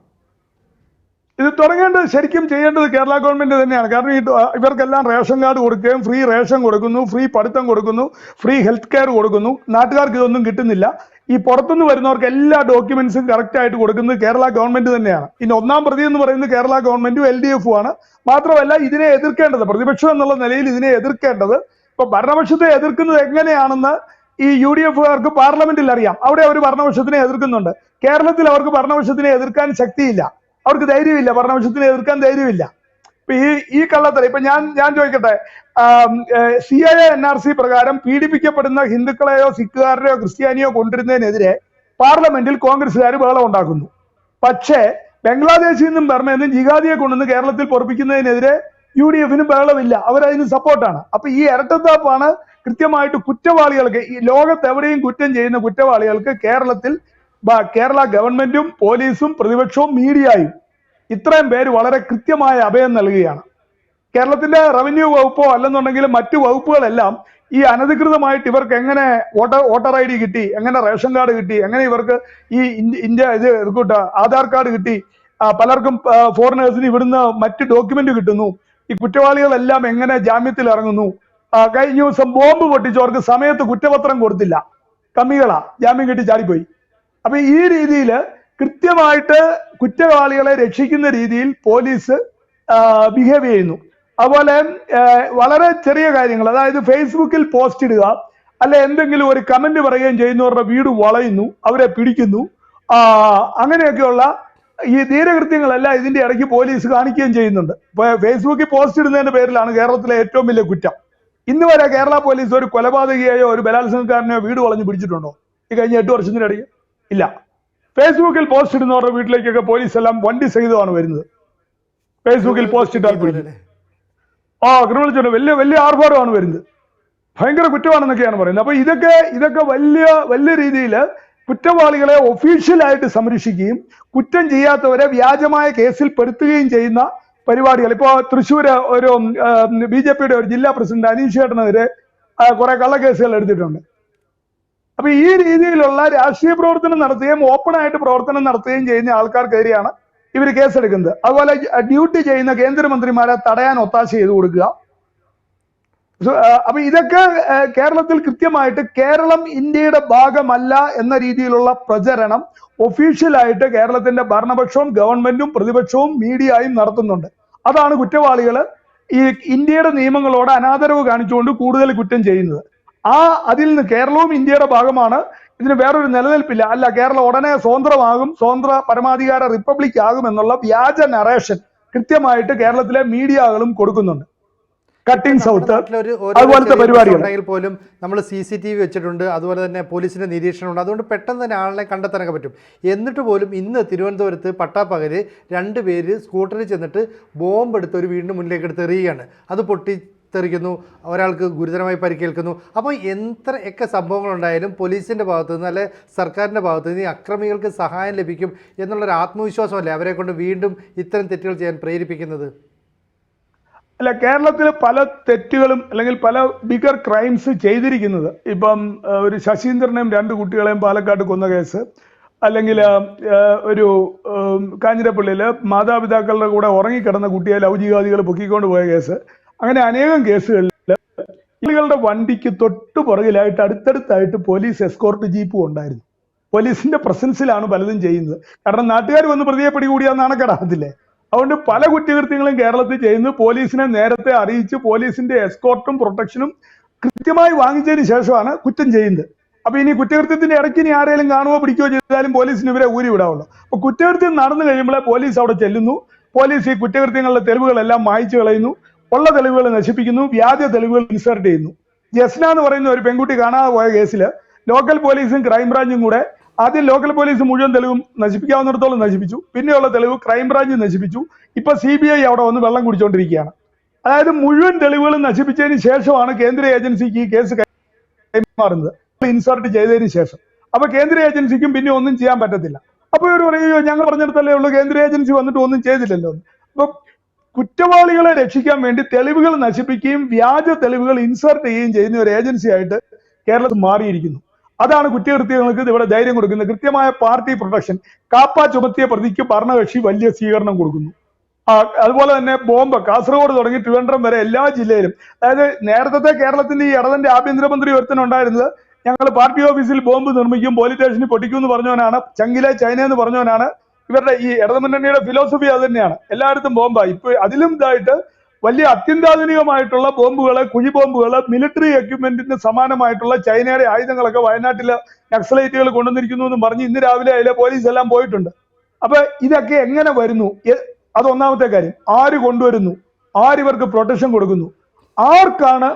ഇത് തുടങ്ങേണ്ടത് ശരിക്കും ചെയ്യേണ്ടത് കേരള ഗവൺമെന്റ് തന്നെയാണ്. കാരണം ഈ ഇവർക്കെല്ലാം റേഷൻ കാർഡ് കൊടുക്കുകയും ഫ്രീ റേഷൻ കൊടുക്കുന്നു ഫ്രീ പഠിത്തം കൊടുക്കുന്നു ഫ്രീ ഹെൽത്ത് കെയർ കൊടുക്കുന്നു. നാട്ടുകാർക്ക് ഇതൊന്നും കിട്ടുന്നില്ല. ഈ പുറത്തുനിന്ന് വരുന്നവർക്ക് എല്ലാ ഡോക്യുമെന്റ്സും കറക്റ്റ് ആയിട്ട് കൊടുക്കുന്നത് കേരള ഗവൺമെന്റ് തന്നെയാണ്. ഇനി ഒന്നാം പ്രതി എന്ന് പറയുന്നത് കേരള ഗവൺമെന്റും എൽ ഡി എഫും ആണ്. മാത്രമല്ല ഇതിനെ എതിർക്കേണ്ടത് പ്രതിപക്ഷം എന്നുള്ള നിലയിൽ ഇതിനെ എതിർക്കേണ്ടത് ഇപ്പൊ ഭരണപക്ഷത്തെ എതിർക്കുന്നത് എങ്ങനെയാണെന്ന് ഈ യു ഡി എഫുകാർക്ക് പാർലമെന്റിൽ അറിയാം. അവിടെ അവർ ഭരണപക്ഷത്തിനെ എതിർക്കുന്നുണ്ട്. കേരളത്തിൽ അവർക്ക് ഭരണപക്ഷത്തിനെ എതിർക്കാൻ ശക്തിയില്ല. അവർക്ക് ധൈര്യമില്ല. ഭരണപക്ഷത്തിനെ എതിർക്കാൻ ധൈര്യമില്ല. ഈ ഈ കള്ളത്തരം ഇപ്പൊ ഞാൻ ഞാൻ ചോദിക്കട്ടെ C I N R C പ്രകാരം പീഡിപ്പിക്കപ്പെടുന്ന ഹിന്ദുക്കളെയോ സിഖുകാരെയോ ക്രിസ്ത്യാനിയോ കൊണ്ടുവരുന്നതിനെതിരെ പാർലമെന്റിൽ കോൺഗ്രസ്സുകാർ ബഹളം ഉണ്ടാക്കുന്നു. പക്ഷേ ബംഗ്ലാദേശിൽ നിന്നും ബർമയിൽ നിന്നും ജിഹാദിയെ കൊണ്ടുവന്ന് കേരളത്തിൽ പൊറപ്പിക്കുന്നതിനെതിരെ യു ഡി എഫിന് ബഹളമില്ല. അവരതിന് സപ്പോർട്ടാണ്. അപ്പൊ ഈ ഇരട്ടത്താപ്പാണ് കൃത്യമായിട്ട് കുറ്റവാളികൾക്ക് ഈ ലോകത്ത് എവിടെയും കുറ്റം ചെയ്യുന്ന കുറ്റവാളികൾക്ക് കേരളത്തിൽ കേരള ഗവൺമെന്റും പോലീസും പ്രതിപക്ഷവും മീഡിയയും ഇത്രയും പേര് വളരെ കൃത്യമായ അഭയം നൽകുകയാണ്. കേരളത്തിന്റെ റവന്യൂ വകുപ്പോ അല്ലെന്നുണ്ടെങ്കിൽ മറ്റു വകുപ്പുകളെല്ലാം ഈ അനധികൃതമായിട്ട് ഇവർക്ക് എങ്ങനെ വോട്ടർ വോട്ടർ ഐ ഡി കിട്ടി എങ്ങനെ റേഷൻ കാർഡ് കിട്ടി എങ്ങനെ ഇവർക്ക് ഈ ഇന്ത്യ- ഇത് കൂട്ട ആധാർ കാർഡ് കിട്ടി പലർക്കും ഫോറിനേഴ്സിന് ഇവിടുന്ന് മറ്റ് ഡോക്യുമെന്റ് കിട്ടുന്നു ഈ കുറ്റവാളികളെല്ലാം എങ്ങനെ ജാമ്യത്തിൽ ഇറങ്ങുന്നു കഴിഞ്ഞ ദിവസം ബോംബ് പൊട്ടിച്ചവർക്ക് സമയത്ത് കുറ്റപത്രം കൊടുത്തില്ല കമ്മികളാ ജാമ്യം കിട്ടി ചാടിപ്പോയി. അപ്പൊ ഈ രീതിയിൽ കൃത്യമായിട്ട് കുറ്റവാളികളെ രക്ഷിക്കുന്ന രീതിയിൽ പോലീസ് ബിഹേവ് ചെയ്യുന്നു. അതുപോലെ വളരെ ചെറിയ കാര്യങ്ങൾ അതായത് ഫേസ്ബുക്കിൽ പോസ്റ്റ് ഇടുക അല്ലെ എന്തെങ്കിലും ഒരു കമന്റ് പറയുകയും ചെയ്യുന്നവരുടെ വീട് വളയുന്നു അവരെ പിടിക്കുന്നു അങ്ങനെയൊക്കെയുള്ള ഈ ധീരകൃത്യങ്ങളെല്ലാം ഇതിന്റെ ഇടയ്ക്ക് പോലീസ് കാണിക്കുകയും ചെയ്യുന്നുണ്ട്. ഫേസ്ബുക്കിൽ പോസ്റ്റ് ഇടുന്നതിന്റെ പേരിലാണ് കേരളത്തിലെ ഏറ്റവും വലിയ കുറ്റം. ഇന്ന് വരെ കേരള പോലീസ് ഒരു കൊലപാതകയെയോ ഒരു ബലാത്സംഗക്കാരനെയോ വീട് വളഞ്ഞു പിടിച്ചിട്ടുണ്ടോ? ഈ കഴിഞ്ഞ എട്ട് വർഷത്തിനിടയ്ക്ക് ഇല്ല. ഫേസ്ബുക്കിൽ പോസ്റ്റ് ഇടുന്നവരുടെ വീട്ടിലേക്കൊക്കെ പോലീസ് എല്ലാം വണ്ടി സഹിതമാണ് വരുന്നത്. ഫേസ്ബുക്കിൽ പോസ്റ്റ് ഇട്ടാൽ പിടിക്കും ആ ക്രിമിനൽ ചുമതല വലിയ വലിയ ആർഭാടമാണ് വരുന്നത്. ഭയങ്കര കുറ്റമാണെന്നൊക്കെയാണ് പറയുന്നത്. അപ്പൊ ഇതൊക്കെ ഇതൊക്കെ വലിയ വലിയ രീതിയിൽ കുറ്റവാളികളെ ഒഫീഷ്യലായിട്ട് സംരക്ഷിക്കുകയും കുറ്റം ചെയ്യാത്തവരെ വ്യാജമായ കേസിൽ പെടുത്തുകയും ചെയ്യുന്ന പരിപാടികൾ. ഇപ്പോ തൃശ്ശൂർ ഒരു ബി ജെ പിയുടെ ഒരു ജില്ലാ പ്രസിഡന്റ് അനീഷ് ചേട്ടനെതിരെ കുറെ കള്ളക്കേസുകൾ എടുത്തിട്ടുണ്ട്. അപ്പൊ ഈ രീതിയിലുള്ള രാഷ്ട്രീയ പ്രവർത്തനം നടത്തുകയും ഓപ്പൺ ആയിട്ട് പ്രവർത്തനം നടത്തുകയും ചെയ്യുന്ന ആൾക്കാർക്കെതിരെയാണ് ഇവർ കേസെടുക്കുന്നത്. അതുപോലെ ഡ്യൂട്ടി ചെയ്യുന്ന കേന്ദ്രമന്ത്രിമാരെ തടയാൻ ഒത്താശ ചെയ്തു കൊടുക്കുക. അപ്പൊ ഇതൊക്കെ കേരളത്തിൽ കൃത്യമായിട്ട് കേരളം ഇന്ത്യയുടെ ഭാഗമല്ല എന്ന രീതിയിലുള്ള പ്രചരണം ഒഫീഷ്യലായിട്ട് കേരളത്തിന്റെ ഭരണപക്ഷവും ഗവൺമെന്റും പ്രതിപക്ഷവും മീഡിയയും നടത്തുന്നുണ്ട്. അതാണ് കുറ്റവാളികൾ ഈ ഇന്ത്യയുടെ നിയമങ്ങളോട് അനാദരവ് കാണിച്ചുകൊണ്ട് കൂടുതൽ കുറ്റം ചെയ്യുന്നത്. ആ അതിൽ നിന്ന് കേരളവും ഇന്ത്യയുടെ ഭാഗമാണ്. ഇതിന് വേറൊരു നിലനിൽപ്പില്ല. അല്ല കേരളം ഉടനെ സ്വതന്ത്രമാകും സ്വതന്ത്ര പരമാധികാര റിപ്പബ്ലിക് ആകും എന്നുള്ള വ്യാജ നറേഷൻ കൃത്യമായിട്ട് കേരളത്തിലെ മീഡിയകളും കൊടുക്കുന്നുണ്ട്. കട്ടിംഗ് സൗത്ത് അതുപോലത്തെ പരിപാടികൾ. പോലും നമ്മൾ സി സി ടി വി വെച്ചിട്ടുണ്ട്. അതുപോലെ തന്നെ പോലീസിന്റെ നിരീക്ഷണമുണ്ട്. അതുകൊണ്ട് പെട്ടെന്ന് തന്നെ ആളിനെ കണ്ടെത്താനൊക്കെ പറ്റും. എന്നിട്ട് പോലും ഇന്ന് തിരുവനന്തപുരത്ത് പട്ടാപ്പകൽ രണ്ടുപേര് സ്കൂട്ടറിൽ ചെന്നിട്ട് ബോംബ് എടുത്ത് ഒരു വീടിന് മുന്നിലേക്ക് എടുത്ത് എറിയുകയാണ്. അത് പൊട്ടിത്തെറിക്കുന്നു ഒരാൾക്ക് ഗുരുതരമായി പരിക്കേൽക്കുന്നു. അപ്പോൾ എത്ര ഒക്കെ സംഭവങ്ങളുണ്ടായാലും പോലീസിന്റെ ഭാഗത്തു നിന്ന് അല്ലെ സർക്കാരിന്റെ ഭാഗത്തു നിന്ന് അക്രമികൾക്ക് സഹായം ലഭിക്കും എന്നുള്ളൊരു ആത്മവിശ്വാസമല്ലേ അവരെ കൊണ്ട് വീണ്ടും ഇത്തരം തെറ്റുകൾ ചെയ്യാൻ പ്രേരിപ്പിക്കുന്നത്? അല്ല കേരളത്തിൽ പല തെറ്റുകളും അല്ലെങ്കിൽ പല ബിഗർ ക്രൈംസ് ചെയ്തിരിക്കുന്നത്. ഇപ്പം ഒരു ശശീന്ദ്രനെയും രണ്ട് കുട്ടികളെയും പാലക്കാട് കൊന്ന കേസ്. അല്ലെങ്കിൽ ഒരു കാഞ്ഞിരപ്പള്ളിയിൽ മാതാപിതാക്കളുടെ കൂടെ ഉറങ്ങിക്കിടന്ന കുട്ടിയെ ലൗകികാദികൾ പൊക്കിക്കൊണ്ട് പോയ കേസ്. അങ്ങനെ അനേകം കേസുകളിൽ ഇയാളുടെ വണ്ടിക്ക് തൊട്ടു പുറകിലായിട്ട് അടുത്തടുത്തായിട്ട് പോലീസ് എസ്കോർട്ട് ജീപ്പും ഉണ്ടായിരുന്നു. പോലീസിന്റെ പ്രസൻസിലാണ് പലതും ചെയ്യുന്നത്. കാരണം നാട്ടുകാർ വന്ന് പ്രതിയെ പിടികൂടിയാന്നാണ് കടാത്തില്ലേ അതുകൊണ്ട് പല കുറ്റകൃത്യങ്ങളും കേരളത്തിൽ ചെയ്യുന്നു. പോലീസിനെ നേരത്തെ അറിയിച്ച് പോലീസിന്റെ എസ്കോർട്ടും പ്രൊട്ടക്ഷനും കൃത്യമായി വാങ്ങിച്ചതിന് ശേഷമാണ് കുറ്റം ചെയ്യുന്നത്. അപ്പൊ ഇനി കുറ്റകൃത്യത്തിന്റെ ഇടയ്ക്ക് ഇനി ആരെങ്കിലും കാണുകയോ പിടിക്കുകയോ ചെയ്താലും പോലീസിന് ഇവരെ ഊരി വിടാവുള്ളൂ. അപ്പൊ കുറ്റകൃത്യം നടന്നു കഴിയുമ്പോൾ പോലീസ് അവിടെ ചെല്ലുന്നു. പോലീസ് ഈ കുറ്റകൃത്യങ്ങളുടെ തെളിവുകളെല്ലാം മായ്ച്ചു കളയുന്നു. ഉള്ള തെളിവുകൾ നശിപ്പിക്കുന്നു വ്യാജ തെളിവുകൾ ഇൻസേർട്ട് ചെയ്യുന്നു. ജസ്ന എന്ന് പറയുന്ന ഒരു പെൺകുട്ടി കാണാതെ പോയ കേസിൽ ലോക്കൽ പോലീസും ക്രൈംബ്രാഞ്ചും കൂടെ ആദ്യം ലോക്കൽ പോലീസ് മുഴുവൻ തെളിവും നശിപ്പിക്കാവുന്നിടത്തോളം നശിപ്പിച്ചു. പിന്നെയുള്ള തെളിവ് ക്രൈംബ്രാഞ്ച് നശിപ്പിച്ചു. ഇപ്പൊ സി ബി ഐ അവിടെ വന്ന് വെള്ളം കുടിച്ചുകൊണ്ടിരിക്കുകയാണ് അതായത് മുഴുവൻ തെളിവുകളും നശിപ്പിച്ചതിന് ശേഷമാണ് കേന്ദ്ര ഏജൻസിക്ക് ഈ കേസ് കൈമാറുന്നത്. ഇൻസർട്ട് ചെയ്തതിന് ശേഷം. അപ്പൊ കേന്ദ്ര ഏജൻസിക്കും പിന്നെ ഒന്നും ചെയ്യാൻ പറ്റത്തില്ല. അപ്പൊ ഇവർ പറയുകയോ ഞങ്ങൾ പറഞ്ഞിടത്തല്ലേ ഉള്ളൂ കേന്ദ്ര ഏജൻസി വന്നിട്ട് ഒന്നും ചെയ്തില്ലല്ലോ. അപ്പൊ കുറ്റവാളികളെ രക്ഷിക്കാൻ വേണ്ടി തെളിവുകൾ നശിപ്പിക്കുകയും വ്യാജ തെളിവുകൾ ഇൻസർട്ട് ചെയ്യുകയും ചെയ്യുന്ന ഒരു ഏജൻസി ആയിട്ട് കേരളത്തിൽ മാറിയിരിക്കുന്നു. അതാണ് കുറ്റകൃത്യങ്ങൾക്ക് ഇവിടെ ധൈര്യം കൊടുക്കുന്നത്. കൃത്യമായ പാർട്ടി പ്രൊട്ടക്ഷൻ കാപ്പ ചുമത്തിയ പ്രതിക്ക് ഭരണകക്ഷി വലിയ സ്വീകരണം കൊടുക്കുന്നു. അതുപോലെ തന്നെ ബോംബ് കാസർഗോഡ് തുടങ്ങി ട്രിവാൻഡ്രം വരെ എല്ലാ ജില്ലയിലും. അതായത് നേരത്തെ കേരളത്തിന്റെ ഈ ഇടതിന്റെ ആഭ്യന്തരമന്ത്രി ഒരുത്തനുണ്ടായിരുന്നത് ഞങ്ങൾ പാർട്ടി ഓഫീസിൽ ബോംബ് നിർമ്മിക്കും പോലീസ് സ്റ്റേഷനിൽ പൊട്ടിക്കും എന്ന് പറഞ്ഞവനാണ് ചങ്കിലെ ചൈന എന്ന് പറഞ്ഞവനാണ് ഇവരുടെ ഈ ഇടതുമുന്നണിയുടെ ഫിലോസഫി അത് തന്നെയാണ്. എല്ലായിടത്തും ബോംബായി ഇപ്പൊ അതിലും ഇതായിട്ട് വലിയ അത്യന്താധുനികമായിട്ടുള്ള ബോംബുകൾ കുഴി ബോംബുകൾ മിലിറ്ററി എക്യുപ്മെന്റിന് സമാനമായിട്ടുള്ള ചൈനയുടെ ആയുധങ്ങളൊക്കെ വയനാട്ടിൽ നക്സലൈറ്റുകൾ കൊണ്ടുവന്നിരിക്കുന്നു എന്ന് പറഞ്ഞ് ഇന്ന് രാവിലെ അതിലെ പോലീസ് എല്ലാം പോയിട്ടുണ്ട്. അപ്പൊ ഇതൊക്കെ എങ്ങനെ വരുന്നു? അത് ഒന്നാമത്തെ കാര്യം. ആര് കൊണ്ടുവരുന്നു? ആരിവർക്ക് പ്രൊട്ടക്ഷൻ കൊടുക്കുന്നു? ആർക്കാണ്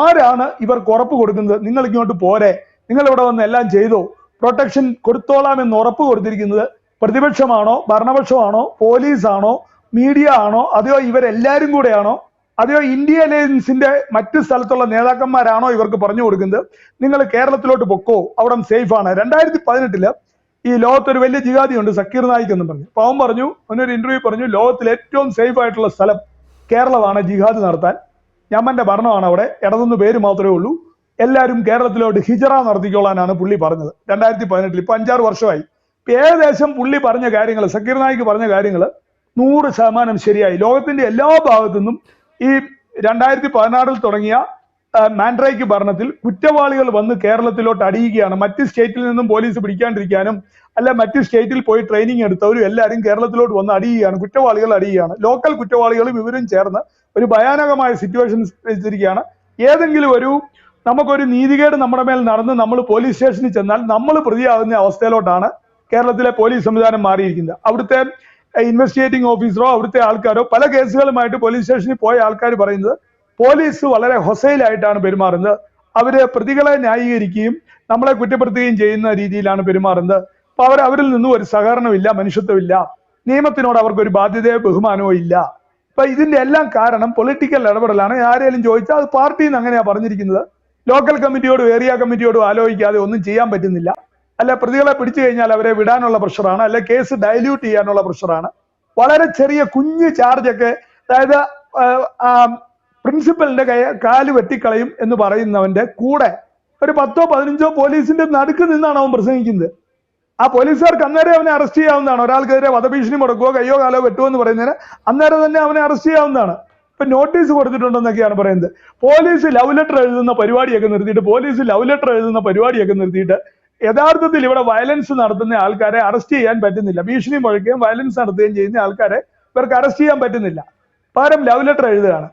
ആരാണ് ഇവർക്ക് ഉറപ്പ് കൊടുക്കുന്നത്? നിങ്ങൾ ഇങ്ങോട്ട് പോരെ. നിങ്ങൾ ഇവിടെ വന്ന് എല്ലാം ചെയ്തോ? പ്രൊട്ടക്ഷൻ കൊടുത്തോളാം എന്ന് ഉറപ്പ് കൊടുത്തിരിക്കുന്നത് പ്രതിപക്ഷമാണോ ഭരണപക്ഷമാണോ പോലീസാണോ മീഡിയ ആണോ അതെയോ ഇവരെല്ലാരും കൂടെയാണോ അതെയോ ഇന്ത്യ അലയൻസിന്റെ മറ്റു സ്ഥലത്തുള്ള നേതാക്കന്മാരാണോ ഇവർക്ക് പറഞ്ഞു കൊടുക്കുന്നത്? നിങ്ങൾ കേരളത്തിലോട്ട് പൊക്കോ അവിടെ സേഫ് ആണ്. രണ്ടായിരത്തി പതിനെട്ടിൽ ഈ ലോകത്തൊരു വലിയ ജിഹാദിയുണ്ട് സക്കീർ നായിക് എന്ന് പറഞ്ഞു. പാവം പറഞ്ഞു അവനൊരു ഇന്റർവ്യൂ പറഞ്ഞു ലോകത്തിലെ ഏറ്റവും സേഫ് ആയിട്ടുള്ള സ്ഥലം കേരളമാണ് ജിഹാദ് നടത്താൻ. ഞമ്മന്റെ ഭരണമാണ് അവിടെ ഇടതൊന്ന് പേര് മാത്രമേ ഉള്ളൂ. എല്ലാവരും കേരളത്തിലോട്ട് ഹിജറ നടത്തിക്കോളാനാണ് പുള്ളി പറഞ്ഞത്. രണ്ടായിരത്തി പതിനെട്ടിൽ ഇപ്പൊ അഞ്ചാറ് വർഷമായി. ഏകദേശം പുള്ളി പറഞ്ഞ കാര്യങ്ങൾ സക്കീർ നായിക്ക് പറഞ്ഞ കാര്യങ്ങൾ നൂറ് ശതമാനം ശരിയായി. ലോകത്തിന്റെ എല്ലാ ഭാഗത്തു നിന്നും ഈ രണ്ടായിരത്തി പതിനാറിൽ തുടങ്ങിയ മാൻഡ്രൈക്ക് ഭരണത്തിൽ കുറ്റവാളികൾ വന്ന് കേരളത്തിലോട്ട് അടിയുകയാണ് മറ്റ് സ്റ്റേറ്റിൽ നിന്നും പോലീസ് പിടിക്കാണ്ടിരിക്കാനും അല്ല മറ്റ് സ്റ്റേറ്റിൽ പോയി ട്രെയിനിങ് എടുത്തവരും എല്ലാവരും കേരളത്തിലോട്ട് വന്ന് അടിയുകയാണ് കുറ്റവാളികൾ അടിയുകയാണ് ലോക്കൽ കുറ്റവാളികളും ഇവരും ചേർന്ന് ഒരു ഭയാനകമായ സിറ്റുവേഷൻ വെച്ചിരിക്കുകയാണ് ഏതെങ്കിലും ഒരു നമുക്കൊരു നീതികേട് നമ്മുടെ മേൽ നടന്ന് നമ്മൾ പോലീസ് സ്റ്റേഷനിൽ ചെന്നാൽ നമ്മൾ പ്രതിയാകുന്ന അവസ്ഥയിലോട്ടാണ് കേരളത്തിലെ പോലീസ് സംവിധാനം മാറിയിരിക്കുന്നത്. അവിടുത്തെ ഇൻവെസ്റ്റിഗേറ്റിംഗ് ഓഫീസറോ അവിടുത്തെ ആൾക്കാരോ പല കേസുകളുമായിട്ട് പോലീസ് സ്റ്റേഷനിൽ പോയ ആൾക്കാർ പറയുന്നത് പോലീസ് വളരെ ഹൊസൈലായിട്ടാണ് പെരുമാറുന്നത്. അവർ പ്രതികളെ ന്യായീകരിക്കുകയും നമ്മളെ കുറ്റപ്പെടുത്തുകയും ചെയ്യുന്ന രീതിയിലാണ് പെരുമാറുന്നത്. അപ്പൊ അവർ അവരിൽ നിന്നും ഒരു സഹകരണമില്ല മനുഷ്യത്വമില്ല. നിയമത്തിനോട് അവർക്ക് ഒരു ബാധ്യതയോ ബഹുമാനമോ ഇല്ല. അപ്പൊ ഇതിന്റെ എല്ലാം കാരണം പൊളിറ്റിക്കൽ ഇടപെടലാണ്. ആരെങ്കിലും ചോദിച്ചാൽ അത് പാർട്ടിയിൽ നിന്ന് അങ്ങനെയാ പറഞ്ഞിരിക്കുന്നത്. ലോക്കൽ കമ്മിറ്റിയോടും ഏരിയ കമ്മിറ്റിയോടും ആലോചിക്കാതെ ഒന്നും ചെയ്യാൻ പറ്റുന്നില്ല. അല്ല പ്രതികളെ പിടിച്ചു കഴിഞ്ഞാൽ അവരെ വിടാനുള്ള പ്രഷറാണ് അല്ലെ കേസ് ഡൈല്യൂട്ട് ചെയ്യാനുള്ള പ്രഷറാണ് വളരെ ചെറിയ കുഞ്ഞു ചാർജൊക്കെ അതായത് പ്രിൻസിപ്പലിന്റെ കൈ കാൽ വെട്ടിക്കളയും എന്ന് പറയുന്നവന്റെ കൂടെ ഒരു പത്തോ പതിനഞ്ചോ പോലീസിന്റെ നടുക്ക് നിന്നാണ് അവൻ പ്രസംഗിക്കുന്നത്. ആ പോലീസുകാർക്ക് അന്നേരം അവനെ അറസ്റ്റ് ചെയ്യാവുന്നതാണ്. ഒരാൾക്കെതിരെ വധഭീഷണി മുടക്കുകയോ കയ്യോ കാലോ വെട്ടുമോ എന്ന് പറയുന്നതിന് അന്നേരം തന്നെ അവനെ അറസ്റ്റ് ചെയ്യാവുന്നതാണ്. ഇപ്പൊ നോട്ടീസ് കൊടുത്തിട്ടുണ്ടെന്നൊക്കെയാണ് പറയുന്നത്. പോലീസ് ലവ് ലെറ്റർ എഴുതുന്ന പരിപാടിയൊക്കെ നിർത്തിയിട്ട് പോലീസ് ലവ് ലെറ്റർ എഴുതുന്ന പരിപാടിയൊക്കെ നിർത്തിയിട്ട് യഥാർത്ഥത്തിൽ ഇവിടെ വയലൻസ് നടത്തുന്ന ആൾക്കാരെ അറസ്റ്റ് ചെയ്യാൻ പറ്റുന്നില്ല. ഭീഷണി മുഴക്കുകയും വയലൻസ് നടത്തുകയും ചെയ്യുന്ന ആൾക്കാരെ ഇവർക്ക് അറസ്റ്റ് ചെയ്യാൻ പറ്റുന്നില്ല. പകരം ലവ് ലെറ്റർ എഴുതുകയാണ്.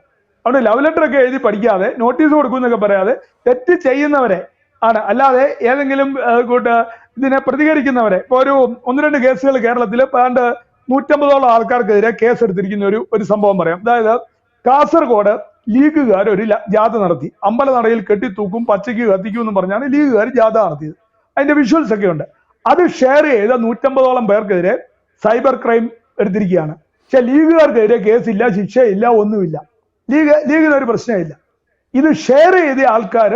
അതുകൊണ്ട് ലവ് ലെറ്റർ ഒക്കെ എഴുതി പഠിക്കാതെ നോട്ടീസ് കൊടുക്കുന്നൊക്കെ പറയാതെ തെറ്റ് ചെയ്യുന്നവരെ ആണ്. അല്ലാതെ ഏതെങ്കിലും കൂട്ട് ഇതിനെ പ്രതികരിക്കുന്നവരെ. ഇപ്പൊ ഒരു ഒന്ന് രണ്ട് കേസുകൾ കേരളത്തിൽ പാണ്ട് നൂറ്റമ്പതോളം ആൾക്കാർക്കെതിരെ കേസ് എടുത്തിരിക്കുന്ന ഒരു ഒരു സംഭവം പറയാം. അതായത് കാസർഗോഡ് ലീഗുകാർ ഒരു ജാഥ നടത്തി. അമ്പലനടയിൽ കെട്ടിത്തൂക്കും പച്ചയ്ക്ക് കത്തിക്കും എന്ന് പറഞ്ഞാണ് ലീഗുകാർ ജാഥ നടത്തിയത്. അതിന്റെ വിഷ്വൽസ് ഒക്കെ ഉണ്ട് അത് ഷെയർ ചെയ്ത നൂറ്റമ്പതോളം പേർക്കെതിരെ സൈബർ ക്രൈം എടുത്തിരിക്കുകയാണ്. പക്ഷെ ലീഗുകാർക്കെതിരെ കേസില്ല ശിക്ഷയില്ല ഒന്നുമില്ല. ലീഗ് ലീഗിന് ഒരു പ്രശ്നമില്ല. ഇത് ഷെയർ ചെയ്ത ആൾക്കാർ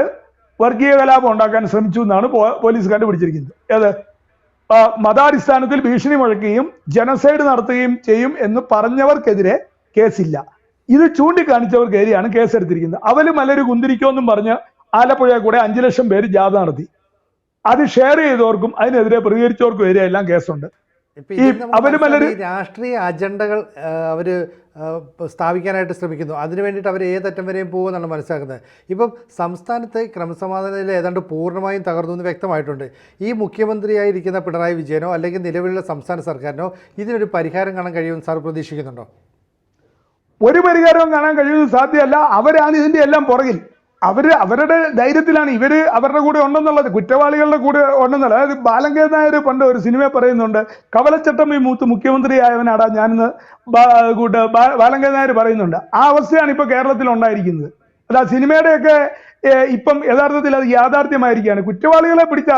വർഗീയ കലാപം ഉണ്ടാക്കാൻ ശ്രമിച്ചു എന്നാണ് പോലീസ് കണ്ടുപിടിച്ചിരിക്കുന്നത്. ഏത്? മതാടിസ്ഥാനത്തിൽ ഭീഷണി മുഴക്കുകയും ജനസൈഡ് നടത്തുകയും ചെയ്യും എന്ന് പറഞ്ഞവർക്കെതിരെ കേസില്ല. ഇത് ചൂണ്ടിക്കാണിച്ചവർക്കെതിരെയാണ് കേസെടുത്തിരിക്കുന്നത്. അവർ മലര് കുന്തിരിക്കുമെന്നും പറഞ്ഞ് ആലപ്പുഴയിൽ കൂടെ അഞ്ചു ലക്ഷം പേര് ജാഥ നടത്തി. അത് ഷെയർ ചെയ്തവർക്കും അതിനെതിരെ പ്രതികരിച്ചവർക്കും എതിരെ എല്ലാം കേസുണ്ട്. ഈ രാഷ്ട്രീയ അജണ്ടകൾ അവർ സ്ഥാപിക്കാനായിട്ട് ശ്രമിക്കുന്നു. അതിനു വേണ്ടിയിട്ട് അവർ ഏതറ്റം വരെയും പോകുമെന്നാണ് മനസ്സിലാക്കുന്നത്. ഇപ്പം സംസ്ഥാനത്തെ ക്രമസമാധാന നില ഏതാണ്ട് പൂർണമായും തകർന്നു എന്ന് വ്യക്തമായിട്ടുണ്ട്. ഈ മുഖ്യമന്ത്രിയായിരിക്കുന്ന പിണറായി വിജയനോ അല്ലെങ്കിൽ നിലവിലുള്ള സംസ്ഥാന സർക്കാരിനോ ഇതിനൊരു പരിഹാരം കാണാൻ കഴിയുമെന്ന് സാർ പ്രതീക്ഷിക്കുന്നുണ്ടോ? ഒരു പരിഹാരവും കാണാൻ കഴിയുന്നത് സാധ്യമല്ല. അവരാണ് ഇതിന്റെ എല്ലാം പുറകിൽ. അവർ അവരുടെ ധൈര്യത്തിലാണ് ഇവർ അവരുടെ കൂടെ ഉണ്ടെന്നുള്ളത് കുറ്റവാളികളുടെ കൂടെ ഉണ്ടെന്നുള്ളത്. അതായത് ബാലങ്കേ നായർ പണ്ട് ഒരു സിനിമ പറയുന്നുണ്ട് കവലച്ചട്ടം ഈ മൂത്ത് മുഖ്യമന്ത്രിയായവനാടാ ഞാനിന്ന് കൂട്ട് ബാലങ്കേ നായർ പറയുന്നുണ്ട്. ആ അവസ്ഥയാണ് ഇപ്പൊ കേരളത്തിൽ ഉണ്ടായിരിക്കുന്നത്. അത് ആ സിനിമയുടെയൊക്കെ ഇപ്പം യഥാർത്ഥത്തിൽ അത് യാഥാർത്ഥ്യമായിരിക്കുകയാണ്. കുറ്റവാളികളെ പിടിച്ച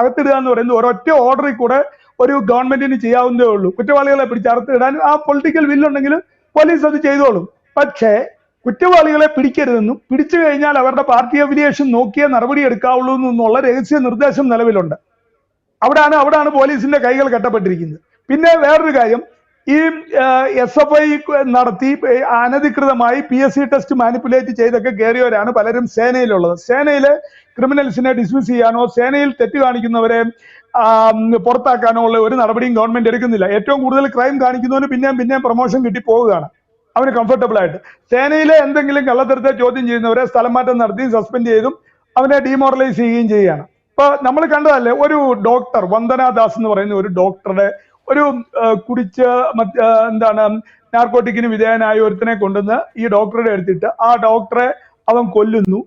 അകത്തിടുക എന്ന് പറയുന്നത് ഒരൊറ്റ ഓർഡറിൽ കൂടെ ഒരു ഗവൺമെന്റിന് ചെയ്യാവുന്നതേ ഉള്ളൂ. കുറ്റവാളികളെ പിടിച്ച് അകത്തിടാൻ ആ പൊളിറ്റിക്കൽ വില്ലുണ്ടെങ്കിൽ പോലീസ് അത് ചെയ്തോളും. പക്ഷേ കുറ്റവാളികളെ പിടിക്കരുതെന്നും പിടിച്ചു കഴിഞ്ഞാൽ അവരുടെ പാർട്ടി അഫിലിയേഷൻ നോക്കിയേ നടപടി എടുക്കാവുള്ളൂ എന്നുള്ള രഹസ്യ നിർദ്ദേശം നിലവിലുണ്ട്. അവിടാണ് അവിടാണ് പോലീസിന്റെ കൈകൾ കെട്ടപ്പെട്ടിരിക്കുന്നത്. പിന്നെ വേറൊരു കാര്യം ഈ എസ് എഫ് ഐ നടത്തി അനധികൃതമായി P S C test manipulate ചെയ്തൊക്കെ കയറിയവരാണ് പലരും സേനയിലുള്ളത്. സേനയിലെ ക്രിമിനൽസിനെ ഡിസ്മിസ് ചെയ്യാനോ സേനയിൽ തെറ്റ് കാണിക്കുന്നവരെ പുറത്താക്കാനോ ഉള്ള ഒരു നടപടിയും ഗവൺമെന്റ് എടുക്കുന്നില്ല. ഏറ്റവും കൂടുതൽ ക്രൈം കാണിക്കുന്നവന് പിന്നെയും പിന്നെയും പ്രൊമോഷൻ കിട്ടി പോവുകയാണ് അവന് കംഫർട്ടബിൾ ആയിട്ട്. സേനയിലെ എന്തെങ്കിലും കള്ളത്തരത്തെ ചോദ്യം ചെയ്യുന്നവരെ സ്ഥലം മാറ്റം നടത്തി സസ്പെൻഡ് ചെയ്തും അവനെ ഡീമോറലൈസ് ചെയ്യുകയും ചെയ്യുകയാണ്. ഇപ്പൊ നമ്മൾ കണ്ടതല്ലേ ഒരു ഡോക്ടർ വന്ദന ദാസ് എന്ന് പറയുന്ന ഒരു ഡോക്ടറുടെ ഒരു കുടിച്ച എന്താണ് നാർക്കോട്ടിക്കിന് വിധേയനായ ഒരുത്തനെ കൊണ്ടുവന്ന് ഈ ഡോക്ടറുടെ എടുത്തിട്ട് ആ ഡോക്ടറെ അവൻ കൊല്ലുന്നു.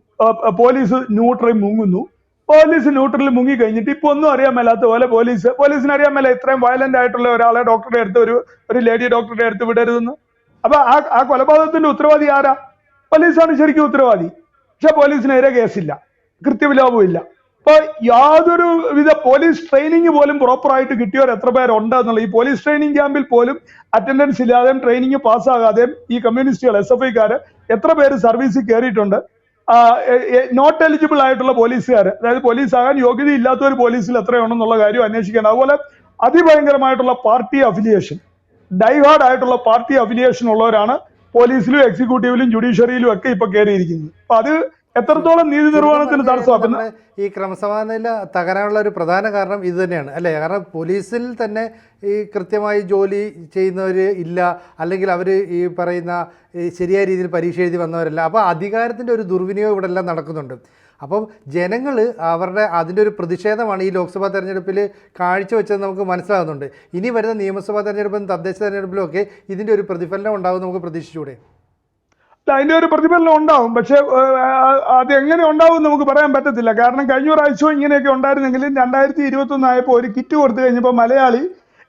പോലീസ് ന്യൂട്രൽ മുങ്ങുന്നു. പോലീസ് ന്യൂട്രലിൽ മുങ്ങി കഴിഞ്ഞിട്ട് ഇപ്പൊ ഒന്നും അറിയാൻ മേലാത്ത പോലെ പോലീസ് പോലീസിന് അറിയാൻ മേല ഇത്രയും വയലന്റ് ആയിട്ടുള്ള ഒരാളെ ഡോക്ടറുടെ അടുത്ത് ഒരു ഒരു ലേഡി ഡോക്ടറുടെ അടുത്ത് വിടരുതെന്ന്? അപ്പൊ ആ ആ കൊലപാതകത്തിന്റെ ഉത്തരവാദി ആരാ? പോലീസാണ് ശരിക്കും ഉത്തരവാദി. പക്ഷെ പോലീസിനെതിരെ കേസില്ല. കൃത്യവിലോപമില്ല അപ്പൊ യാതൊരു വിധ പോലീസ് ട്രെയിനിങ് പോലും പ്രോപ്പർ ആയിട്ട് കിട്ടിയവർ എത്ര പേരുണ്ട് എന്നുള്ള ഈ പോലീസ് ട്രെയിനിങ് ക്യാമ്പിൽ പോലും അറ്റൻഡൻസ് ഇല്ലാതെയും ട്രെയിനിങ് പാസ്സാകാതെയും ഈ കമ്മ്യൂണിസ്റ്റുകൾ എസ് എഫ് ഐക്കാര് എത്ര പേര് സർവീസിൽ കയറിയിട്ടുണ്ട് നോട്ട് എലിജിബിൾ ആയിട്ടുള്ള പോലീസുകാർ അതായത് പോലീസ് ആകാൻ യോഗ്യത ഇല്ലാത്ത ഒരു പോലീസിൽ എത്രയുണ്ടെന്നുള്ള കാര്യം അന്വേഷിക്കണം. അതുപോലെ അതിഭയങ്കരമായിട്ടുള്ള പാർട്ടി അഫിലിയേഷൻ ഡൈഹാർഡ് ആയിട്ടുള്ള പാർട്ടി അഫിലിയേഷൻ ഉള്ളവരാണ് പോലീസിലും എക്സിക്യൂട്ടീവിലും ജുഡീഷ്യറിയിലും ഒക്കെ ഇപ്പൊ കയറിയിരിക്കുന്നത് അപ്പൊ അത് എത്രത്തോളം നീതി നിർവഹണത്തിന് തടസ്സമാക്കുന്നത് ഈ ക്രമസമാധാന തകരാനുള്ള ഒരു പ്രധാന കാരണം ഇത് തന്നെയാണ്. അല്ലേ? കാരണം പോലീസിൽ തന്നെ ഈ കൃത്യമായി ജോലി ചെയ്യുന്നവർ ഇല്ല. അല്ലെങ്കിൽ അവർ ഈ പറയുന്ന ശരിയായ രീതിയിൽ പരീക്ഷ എഴുതി വന്നവരല്ല. അപ്പോൾ അധികാരത്തിന്റെ ഒരു ദുർവിനിയോഗം ഇവിടെ എല്ലാം നടക്കുന്നുണ്ട്. അപ്പം ജനങ്ങൾ അവരുടെ അതിന്റെ ഒരു പ്രതിഷേധമാണ് ഈ ലോക്സഭാ തെരഞ്ഞെടുപ്പിൽ കാഴ്ചവെച്ചത് നമുക്ക് മനസ്സിലാകുന്നുണ്ട്. ഇനി വരുന്ന നിയമസഭാ തെരഞ്ഞെടുപ്പിലും തദ്ദേശ തെരഞ്ഞെടുപ്പിലും ഒക്കെ ഇതിന്റെ ഒരു പ്രതിഫലനം ഉണ്ടാകും നമുക്ക് പ്രതീക്ഷിച്ചൂടെ? അതിന്റെ ഒരു പ്രതിഫലനം ഉണ്ടാവും. പക്ഷെ അത് എങ്ങനെ ഉണ്ടാവും നമുക്ക് പറയാൻ പറ്റത്തില്ല. കാരണം കഴിഞ്ഞ പ്രാവശ്യവും ഇങ്ങനെയൊക്കെ ഉണ്ടായിരുന്നെങ്കിലും രണ്ടായിരത്തി ഇരുപത്തി ഒന്ന് ആയപ്പോൾ ഒരു കിറ്റ് കൊടുത്തു കഴിഞ്ഞപ്പോൾ മലയാളി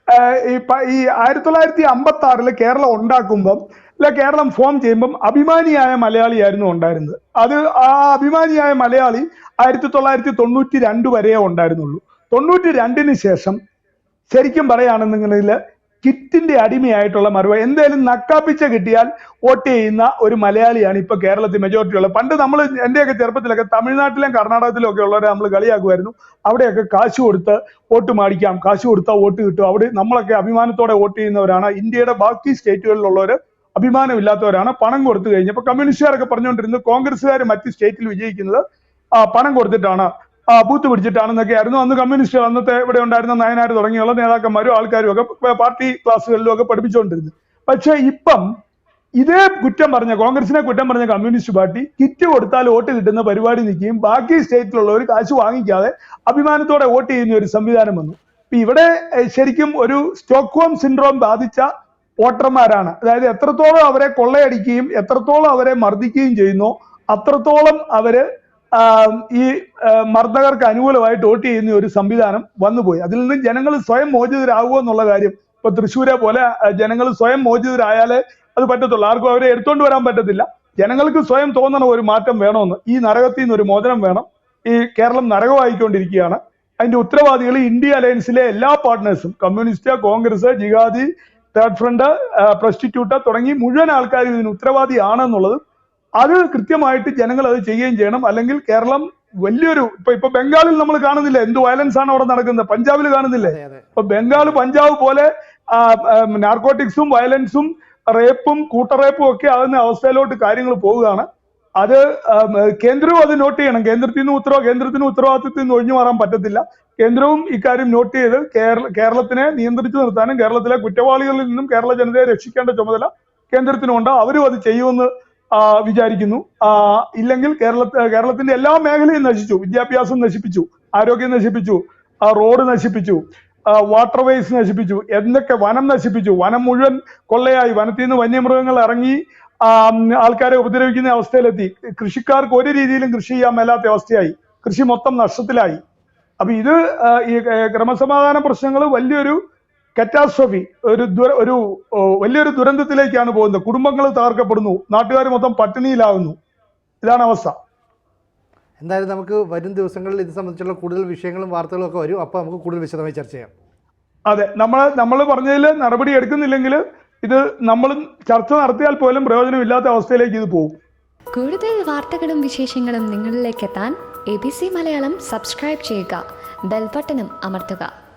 ഈ ആയിരത്തി തൊള്ളായിരത്തി അമ്പത്തി ആറിൽ കേരളം ഉണ്ടാക്കുമ്പം അല്ല കേരളം ഫോം ചെയ്യുമ്പം അഭിമാനിയായ മലയാളിയായിരുന്നു ഉണ്ടായിരുന്നത്. അത് ആ അഭിമാനിയായ മലയാളി ആയിരത്തി തൊള്ളായിരത്തി തൊണ്ണൂറ്റി രണ്ട് വരെയേ ഉണ്ടായിരുന്നുള്ളൂ. തൊണ്ണൂറ്റി രണ്ടിന് ശേഷം ശരിക്കും പറയുകയാണെന്നുണ്ടെങ്കിൽ കിറ്റിന്റെ അടിമയായിട്ടുള്ള മറുപടി. എന്തായാലും നക്കാപ്പിച്ച കിട്ടിയാൽ വോട്ട് ചെയ്യുന്ന ഒരു മലയാളിയാണ് ഇപ്പൊ കേരളത്തിൽ മെജോറിറ്റി ഉള്ളത്. പണ്ട് നമ്മൾ എന്റെയൊക്കെ ചെറുപ്പത്തിലൊക്കെ തമിഴ്നാട്ടിലും കർണാടകത്തിലും ഒക്കെ ഉള്ളവരെ നമ്മൾ കളിയാക്കുമായിരുന്നു. അവിടെയൊക്കെ കാശ് കൊടുത്ത് വോട്ട് മാടിക്കാം. കാശ് കൊടുത്താൽ വോട്ട് കിട്ടും. അവിടെ നമ്മളൊക്കെ അഭിമാനത്തോടെ വോട്ട് ചെയ്യുന്നവരാണ്. ഇന്ത്യയുടെ ബാക്കി സ്റ്റേറ്റുകളിലുള്ളവർ അഭിമാനമില്ലാത്തവരാണ്. പണം കൊടുത്തു കഴിഞ്ഞപ്പോൾ കമ്മ്യൂണിസ്റ്റുകാരൊക്കെ പറഞ്ഞുകൊണ്ടിരുന്നത് കോൺഗ്രസ്സുകാർ മറ്റ് സ്റ്റേറ്റിൽ വിജയിക്കുന്നത്. പണം കൊടുത്തിട്ടാണ് ബൂത്ത് പിടിച്ചിട്ടാണെന്നൊക്കെ ആയിരുന്നു അന്ന് കമ്മ്യൂണിസ്റ്റ് അന്നത്തെ ഇവിടെ ഉണ്ടായിരുന്ന നയനാർ തുടങ്ങിയുള്ള നേതാക്കന്മാരും ആൾക്കാരും ഒക്കെ പാർട്ടി ക്ലാസ്സുകളിലും ഒക്കെ പഠിപ്പിച്ചുകൊണ്ടിരുന്നു പക്ഷേ ഇപ്പം ഇതേ കുറ്റം പറഞ്ഞ കോൺഗ്രസിനെ കുറ്റം പറഞ്ഞ കമ്മ്യൂണിസ്റ്റ് പാർട്ടി കിറ്റ് കൊടുത്താൽ വോട്ട് കിട്ടുന്ന പരിപാടി നിൽക്കുകയും ബാക്കി സ്റ്റേറ്റിലുള്ളവർ കാശ് വാങ്ങിക്കാതെ അഭിമാനത്തോടെ വോട്ട് ചെയ്യുന്ന ഒരു സംവിധാനം വന്നു. ഇവിടെ ശരിക്കും ഒരു സ്റ്റോക്ക്ഹോം സിൻഡ്രോം ബാധിച്ച വോട്ടർമാരാണ്. അതായത് എത്രത്തോളം അവരെ കൊള്ളയടിക്കുകയും എത്രത്തോളം അവരെ മർദ്ദിക്കുകയും ചെയ്യുന്നു അത്രത്തോളം അവർ ഈ മർദ്ദകർക്ക് അനുകൂലമായിട്ട് വോട്ട് ചെയ്യുന്ന ഒരു സംവിധാനം വന്നുപോയി. അതിൽ നിന്ന് ജനങ്ങൾ സ്വയം മോചിതരാകുമോ എന്നുള്ള കാര്യം ഇപ്പൊ തൃശ്ശൂരെ പോലെ ജനങ്ങൾ സ്വയം മോചിതരായാലേ അത് പറ്റത്തുള്ളൂ. ആർക്കും അവരെ എടുത്തോണ്ട് വരാൻ പറ്റത്തില്ല. ജനങ്ങൾക്ക് സ്വയം തോന്നണം ഒരു മാറ്റം വേണമെന്ന് ഈ നരകത്തിൽ നിന്ന് ഒരു മോചനം വേണം. ഈ കേരളം നരകമായിക്കൊണ്ടിരിക്കുകയാണ്. അതിന്റെ ഉത്തരവാദികൾ ഇന്ത്യ അലയൻസിലെ എല്ലാ പാർട്ട്നേഴ്സും കമ്മ്യൂണിസ്റ്റ് കോൺഗ്രസ് ജിഹാദി തേർഡ് ഫ്രണ്ട് പ്രസ്റ്റിറ്റ്യൂട്ട് തുടങ്ങി മുഴുവൻ ആൾക്കാരും ഇതിന് ഉത്തരവാദിയാണെന്നുള്ളത് അത് കൃത്യമായിട്ട് ജനങ്ങൾ അത് ചെയ്യുകയും ചെയ്യണം. അല്ലെങ്കിൽ കേരളം വലിയൊരു ഇപ്പൊ ഇപ്പൊ ബംഗാളിൽ നമ്മൾ കാണുന്നില്ലേ? എന്ത് വയലൻസ് ആണ് അവിടെ നടക്കുന്നത്? പഞ്ചാബിൽ കാണുന്നില്ലേ? ഇപ്പൊ ബംഗാൾ പഞ്ചാബ് പോലെ നാർക്കോട്ടിക്സും വയലൻസും റേപ്പും കൂട്ടറേപ്പും ഒക്കെ ആകുന്ന അവസ്ഥയിലോട്ട് കാര്യങ്ങൾ പോവുകയാണ്. അത് കേന്ദ്രവും അത് നോട്ട് ചെയ്യണം. കേന്ദ്രത്തിൽ നിന്ന് ഉത്തരവ് കേന്ദ്രത്തിന് ഉത്തരവാദിത്വത്തിൽ നിന്ന് ഒഴിഞ്ഞു മാറാൻ പറ്റത്തില്ല. കേന്ദ്രവും ഇക്കാര്യം നോട്ട് ചെയ്ത് കേരള കേരളത്തിനെ നിയന്ത്രിച്ചു നിർത്താനും കേരളത്തിലെ കുറ്റവാളികളിൽ നിന്നും കേരള ജനതയെ രക്ഷിക്കേണ്ട ചുമതല കേന്ദ്രത്തിനുണ്ട്. അവരും അത് ചെയ്യുമെന്ന് വിചാരിക്കുന്നു. ഇല്ലെങ്കിൽ കേരള കേരളത്തിന്റെ എല്ലാ മേഖലയും നശിച്ചു. വിദ്യാഭ്യാസം നശിപ്പിച്ചു. ആരോഗ്യം നശിപ്പിച്ചു. റോഡ് നശിപ്പിച്ചു. വാട്ടർ വേസ് നശിപ്പിച്ചു. എന്തൊക്കെ വനം നശിപ്പിച്ചു. വനം മുഴുവൻ കൊള്ളയായി. വനത്തിൽ നിന്ന് വന്യമൃഗങ്ങൾ ഇറങ്ങി ആൾക്കാരെ ഉപദ്രവിക്കുന്ന അവസ്ഥയിലെത്തി. കൃഷിക്കാർക്ക് ഒരു രീതിയിലും കൃഷി ചെയ്യാൻ മേലാത്ത അവസ്ഥയായി. കൃഷി മൊത്തം നഷ്ടത്തിലായി. അപ്പൊ ഇത് ഈ ക്രമസമാധാന പ്രശ്നങ്ങൾ വലിയൊരു കറ്റാസ്ട്രോഫി ഒരു ദുര ഒരു വലിയൊരു ദുരന്തത്തിലേക്കാണ് പോകുന്നത്. കുടുംബങ്ങൾ തകർക്കപ്പെടുന്നു. നാട്ടുകാർ മൊത്തം പട്ടിണിയിലാകുന്നു. ഇതാണ് അവസ്ഥ. എന്തായാലും നമുക്ക് വരും ദിവസങ്ങളിൽ ഇത് സംബന്ധിച്ചുള്ള കൂടുതൽ വിഷയങ്ങളും വാർത്തകളും ഒക്കെ വരും. അപ്പോൾ നമുക്ക് കൂടുതൽ വിശദമായി ചർച്ച ചെയ്യാം. അതെ നമ്മൾ നമ്മൾ പറഞ്ഞതിൽ നടപടി എടുക്കുന്നില്ലെങ്കിൽ ഇത് നമ്മൾ ചർച്ച നടത്തിയാൽ പോലും പ്രയോജനമില്ലാത്ത അവസ്ഥയിലേക്ക് ഇത് പോകും. കൂടുതൽ വാർത്തകളും വിശേഷങ്ങളും നിങ്ങളിലേക്ക് എത്താൻ A B C Malayalam subscribe ചെയ്യുക. ബെൽബട്ടനും അമർത്തുക.